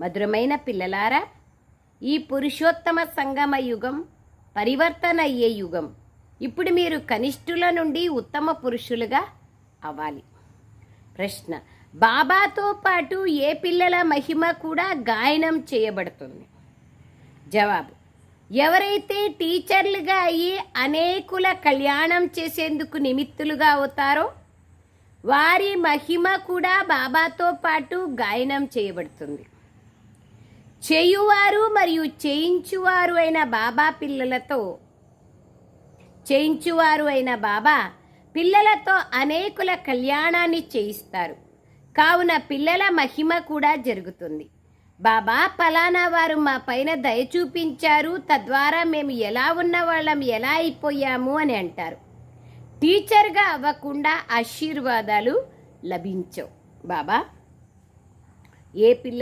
మధురమైన పిల్లలారా ఈ పురుషోత్తమ సంగమ యుగం పరివర్తన అయ్యే యుగం. ఇప్పుడు మీరు కనిష్ఠుల నుండి ఉత్తమ పురుషులుగా అవ్వాలి. ప్రశ్న బాబాతో పాటు ఏ పిల్లల మహిమ కూడా గాయనం చేయబడుతుంది? జవాబు ఎవరైతే టీచర్లుగా అయ్యి అనేకుల కళ్యాణం చేసేందుకు నిమిత్తులుగా అవుతారో వారి మహిమ కూడా బాబాతో పాటు గాయనం చేయబడుతుంది. చేయువారు మరియు చేయించువారు అయిన బాబా పిల్లలతో చేయించువారు అయిన బాబా పిల్లలతో అనేకుల కళ్యాణాన్ని చేయిస్తారు. కావున పిల్లల మహిమ కూడా జరుగుతుంది. బాబా పలానా వారు మా పైన దయ చూపించారు తద్వారా మేము ఎలా ఉన్న వాళ్ళం ఎలా అయిపోయాము అని అంటారు. టీచర్గా అవ్వకుండా ఆశీర్వాదాలు లభించవు. బాబా ఏ పిల్ల